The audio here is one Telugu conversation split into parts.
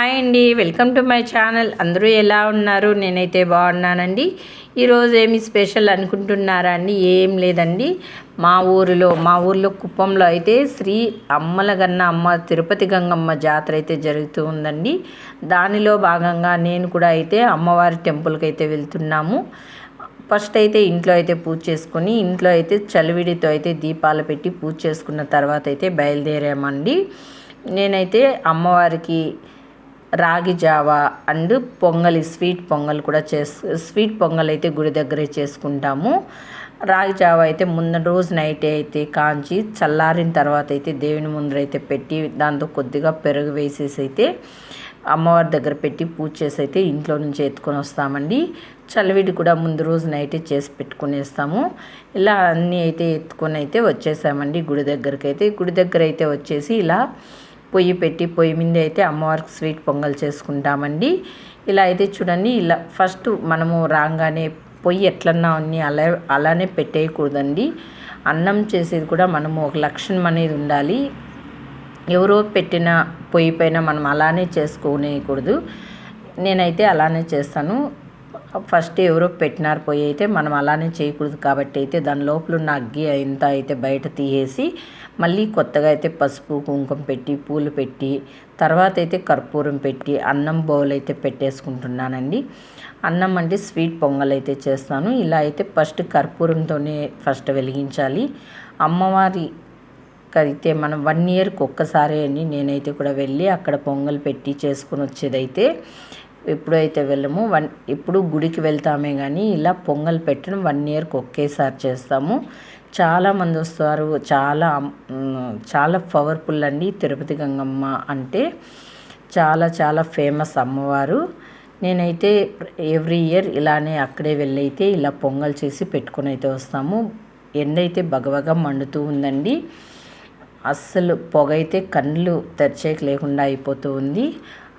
హాయ్ అండి వెల్కమ్ టు మై ఛానల్. అందరూ ఎలా ఉన్నారు? నేనైతే బాగున్నానండి. ఈరోజు ఏమి స్పెషల్ అనుకుంటున్నారా అండి? ఏం లేదండి. మా ఊరిలో మా ఊరిలో కుప్పంలో అయితే శ్రీ అమ్మలగన్న అమ్మ తిరుపతి గంగమ్మ జాతర అయితే జరుగుతూ ఉందండి. దానిలో భాగంగా నేను కూడా అయితే అమ్మవారి టెంపుల్కి అయితే వెళ్తున్నాము. ఫస్ట్ అయితే ఇంట్లో అయితే పూజ చేసుకొని ఇంట్లో అయితే చలివిడితో అయితే దీపాలు పెట్టి పూజ చేసుకున్న తర్వాత అయితే బయలుదేరామండి. నేనైతే అమ్మవారికి రాగి జావా అండ్ పొంగలి స్వీట్ పొంగల్ కూడా చేసు స్వీట్ పొంగల్ అయితే గుడి దగ్గరే చేసుకుంటాము. రాగి జావా అయితే ముందు రోజు నైట్ అయితే కాంచి చల్లారిన తర్వాత అయితే దేవుని ముందర అయితే పెట్టి దాంతో కొద్దిగా పెరుగు వేసేసి అయితే అమ్మవారి దగ్గర పెట్టి పూజ చేసి అయితే ఇంట్లో నుంచి ఎత్తుకొని వస్తామండి. చలివిడి కూడా ముందు రోజు నైటే చేసి పెట్టుకునేస్తాము. ఇలా అన్నీ అయితే ఎత్తుకొని అయితే వచ్చేసామండి గుడి దగ్గరికి అయితే గుడి దగ్గర అయితే వచ్చేసి ఇలా పొయ్యి పెట్టి పొయ్యి మీద అయితే అమ్మవారికి స్వీట్ పొంగల్ చేసుకుంటామండి. ఇలా అయితే చూడండి ఇలా ఫస్ట్ మనము రాగానే పొయ్యి ఎట్లన్నా అన్ని అలా అలానే పెట్టేయకూడదండి. అన్నం చేసేది కూడా మనము ఒక లక్షణం అనేది ఉండాలి. ఎవరో పెట్టిన పొయ్యి పైన మనం అలానే చేసుకోనేయకూడదు. నేనైతే అలానే చేస్తాను. ఫస్ట్ ఎవరో పెట్టినారు పోయి అయితే మనం అలానే చేయకూడదు కాబట్టి అయితే దాని లోపల ఉన్న అగ్గి ఇంత అయితే బయట తీసేసి మళ్ళీ కొత్తగా అయితే పసుపు కుంకుమ పెట్టి పూలు పెట్టి తర్వాత అయితే కర్పూరం పెట్టి అన్నం బౌల్ అయితే పెట్టేసుకుంటున్నానండి. అన్నం అంటే స్వీట్ పొంగల్ అయితే చేస్తాను. ఇలా అయితే ఫస్ట్ కర్పూరంతోనే ఫస్ట్ వెలిగించాలి. అమ్మవారి అయితే మనం వన్ ఇయర్కి ఒక్కసారి అని నేనైతే కూడా వెళ్ళి అక్కడ పొంగల్ పెట్టి చేసుకుని వచ్చేదైతే ఎప్పుడైతే వెళ్ళము వన్ ఇప్పుడు గుడికి వెళ్తామే కానీ ఇలా పొంగల్ పెట్టడం వన్ ఇయర్కి ఒకేసారి చేస్తాము. చాలామంది వస్తారు. చాలా చాలా పవర్ఫుల్ అండి తిరుపతి గంగమ్మ అంటే. చాలా చాలా ఫేమస్ అమ్మవారు. నేనైతే ఎవ్రీ ఇయర్ ఇలానే అక్కడే వెళ్ళైతే ఇలా పొంగల్ చేసి పెట్టుకుని అయితే వస్తాము. ఎండైతే అయితే మండుతూ ఉందండి. అస్సలు పొగ అయితే కళ్ళు తెరిచేకి లేకుండా అయిపోతూ ఉంది.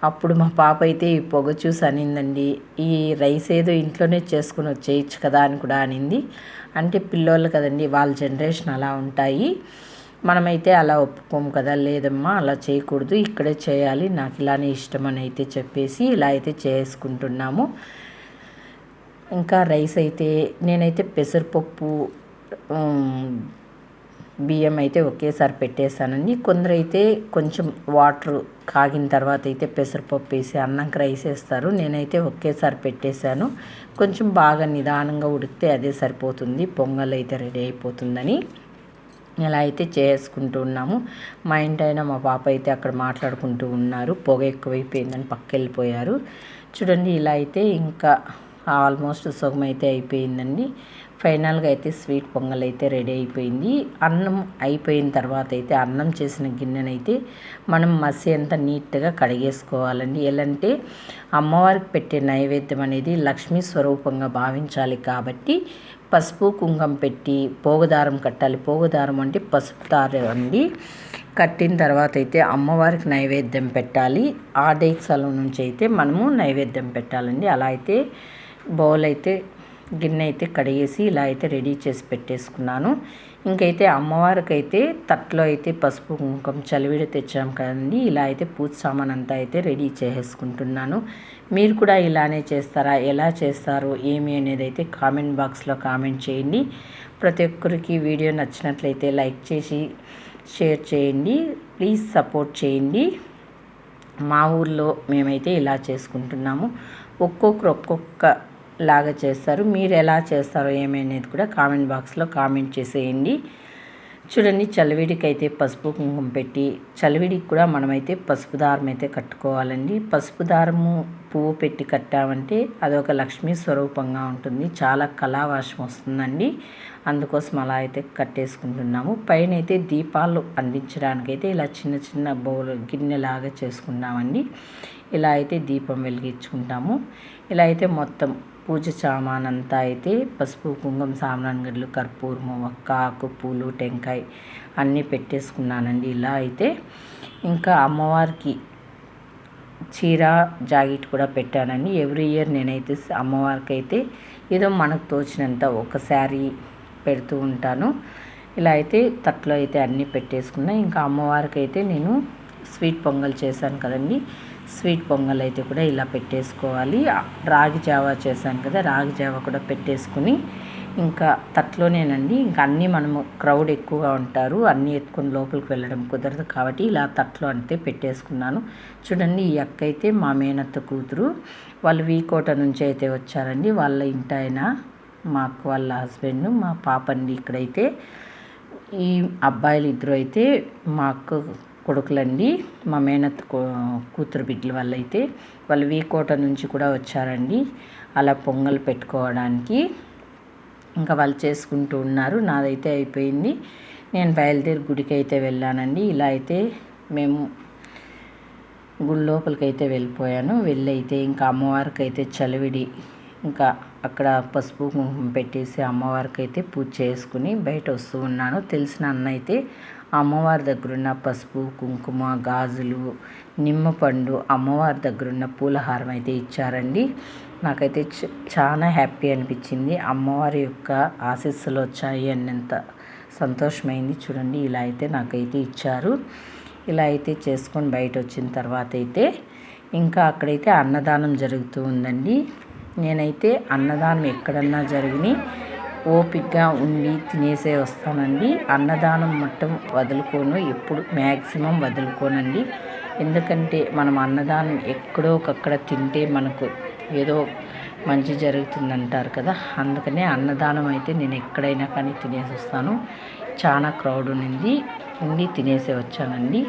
అప్పుడు మా పాప అయితే ఈ పొగ చూసి అనిందండి ఈ రైస్ ఏదో ఇంట్లోనే చేసుకుని వచ్చేయచ్చు కదా అని కూడా అనింది. అంటే పిల్లోళ్ళు కదండి వాళ్ళ జనరేషన్ అలా ఉంటాయి. మనమైతే అలా ఒప్పుకోము కదా లేదమ్మా అలా చేయకూడదు ఇక్కడే చేయాలి నాకు ఇలానే ఇష్టం అని అయితే చెప్పేసి ఇలా అయితే చేసుకుంటున్నాము. ఇంకా రైస్ అయితే నేనైతే పెసరపప్పు బియ్యం అయితే ఒకేసారి పెట్టేశానండి. కొందరైతే కొంచెం వాటర్ కాగిన తర్వాత అయితే పెసరపప్పు వేసి అన్నంకి రైస్ వేస్తారు. నేనైతే ఒకేసారి పెట్టేశాను. కొంచెం బాగా నిదానంగా ఉడికితే అదే సరిపోతుంది. పొంగల్ అయితే రెడీ అయిపోతుందని ఇలా అయితే చేసుకుంటూ ఉన్నాము. మా ఇంటైనా మా పాప అయితే అక్కడ మాట్లాడుకుంటూ ఉన్నారు. పొగ ఎక్కువైపోయిందని పక్క వెళ్ళిపోయారు చూడండి ఇలా అయితే ఇంకా ఆల్మోస్ట్ సుఖం అయితే అయిపోయిందండి. ఫైనల్గా అయితే స్వీట్ పొంగల్ అయితే రెడీ అయిపోయింది. అన్నం అయిపోయిన తర్వాత అయితే అన్నం చేసిన గిన్నెనైతే మనం మసి అంతా నీట్గా కడిగేసుకోవాలండి. ఎలాంటే అమ్మవారికి పెట్టే నైవేద్యం అనేది లక్ష్మీ స్వరూపంగా భావించాలి కాబట్టి పసుపు కుంగం పెట్టి పోగుదారం కట్టాలి. పోగుదారం అంటే పసుపు దారం అండి. కట్టిన తర్వాత అయితే అమ్మవారికి నైవేద్యం పెట్టాలి. ఆ డేక్సల నుంచి అయితే మనము నైవేద్యం పెట్టాలండి. అలా అయితే బౌల్ అయితే గిన్నె అయితే కడిగేసి ఇలా అయితే రెడీ చేసి పెట్టేసుకున్నాను. ఇంకైతే అమ్మవారికి అయితే తట్లో అయితే పసుపు కుంకుమ చలివిడి తెచ్చాం కదండి. ఇలా అయితే పూజ సామాన్ అంతా అయితే రెడీ చేసేసుకుంటున్నాను. మీరు కూడా ఇలానే చేస్తారా? ఎలా చేస్తారు? ఏమి అనేది అయితే కామెంట్ బాక్స్లో కామెంట్ చేయండి. ప్రతి ఒక్కరికి వీడియో నచ్చినట్లయితే లైక్ చేసి షేర్ చేయండి. ప్లీజ్ సపోర్ట్ చేయండి. మా ఊర్లో మేమైతే ఇలా చేసుకుంటున్నాము. ఒక్కొక్కరు ఒక్కొక్క లాగా చేస్తారు. మీరు ఎలా చేస్తారో ఏమనేది కూడా కామెంట్ బాక్స్లో కామెంట్ చేసేయండి. చూడండి చలివిడికి అయితే పసుపు కుంకుమ పెట్టి చలివిడికి కూడా మనమైతే పసుపు దారం అయితే కట్టుకోవాలండి. పసుపు దారము పువ్వు పెట్టి కట్టామంటే అదొక లక్ష్మీ స్వరూపంగా ఉంటుంది. చాలా కళావాసం వస్తుందండి. అందుకోసం అలా అయితే కట్టేసుకుంటున్నాము. పైన అయితే దీపాలు అందించడానికైతే ఇలా చిన్న చిన్న బౌల్ గిన్నెలాగా చేసుకున్నామండి ఇలా అయితే దీపం వెలిగించుకుంటాము. ఇలా అయితే మొత్తం పూజ సామానంతా అయితే పసుపు కుంకుమ సామాన్ గడ్లు కర్పూరము ఒక్క ఆకు పూలు టెంకాయ అన్నీ పెట్టేసుకున్నానండి. ఇలా అయితే ఇంకా అమ్మవారికి చీర జాకెట్ కూడా పెట్టానండి. ఎవ్రీ ఇయర్ నేనైతే అమ్మవారికి అయితే ఏదో మనకు తోచినంత ఒక శారీ పెడుతూ ఉంటాను. ఇలా అయితే తట్లో అయితే అన్నీ పెట్టేసుకున్నా. ఇంకా అమ్మవారికి అయితే నేను స్వీట్ పొంగల్ చేశాను కదండి. స్వీట్ పొంగల్ అయితే కూడా ఇలా పెట్టేసుకోవాలి. రాగి జావా చేశాను కదా రాగి జావా కూడా పెట్టేసుకుని ఇంకా తట్లోనేనండి. ఇంకా అన్నీ మనము క్రౌడ్ ఎక్కువగా ఉంటారు. అన్నీ ఎత్తుకొని లోపలికి వెళ్ళడం కుదరదు కాబట్టి ఇలా తట్లో అంతే పెట్టేసుకున్నాను. చూడండి ఈ అక్క అయితే మా మేనత్త కూతురు. వాళ్ళు వీకోట నుంచి అయితే వచ్చారండి. వాళ్ళ ఇంటి ఆయన మా అక్క వాళ్ళ హస్బెండ్ మా పాపండి ఇక్కడైతే. ఈ అబ్బాయిలు ఇద్దరు అయితే మా అక్క కొడుకులండి. మా మేనత్ కూతురు బిడ్డల వల్ల అయితే వాళ్ళు వీకోట నుంచి కూడా వచ్చారండి. అలా పొంగల్ పెట్టుకోవడానికి ఇంకా వాళ్ళు చేసుకుంటూ ఉన్నారు. నాదైతే అయిపోయింది. నేను బయలుదేరి గుడికి అయితే వెళ్ళానండి. ఇలా అయితే మేము గుడి లోపలికి అయితే వెళ్ళిపోయాను. వెళ్ళైతే ఇంకా అమ్మవారికి అయితే చలివిడి ఇంకా అక్కడ పసుపు కుంకుమ పెట్టేసి అమ్మవారికి అయితే పూజ చేసుకుని బయట వస్తూ ఉన్నాను. తెలిసిన అన్న అయితే అమ్మవారి దగ్గరున్న పసుపు కుంకుమ గాజులు నిమ్మపండు అమ్మవారి దగ్గరున్న పూలహారం అయితే ఇచ్చారండి. నాకైతే చాలా హ్యాపీ అనిపించింది. అమ్మవారి యొక్క ఆశీస్సులు వచ్చాయి అన్నంత సంతోషమైంది. చూడండి ఇలా అయితే నాకైతే ఇచ్చారు. ఇలా అయితే చేసుకొని బయట వచ్చిన తర్వాత అయితే ఇంకా అక్కడైతే అన్నదానం జరుగుతూ ఉందండి. నేనైతే అన్నదానం ఎక్కడన్నా జరిగినాయి ఓపిక్గా ఉండి తినేసే వస్తానండి. అన్నదానం మొత్తం వదులుకోను ఎప్పుడు మ్యాక్సిమం వదులుకోనండి. ఎందుకంటే మనం అన్నదానం ఎక్కడో ఒకక్కడ తింటే మనకు ఏదో మంచి జరుగుతుంది అంటారు కదా. అందుకనే అన్నదానం అయితే నేను ఎక్కడైనా కానీ తినేసి వస్తాను చాలా క్రౌడ్ ఉండింది. ఉండి తినేసి వచ్చానండి.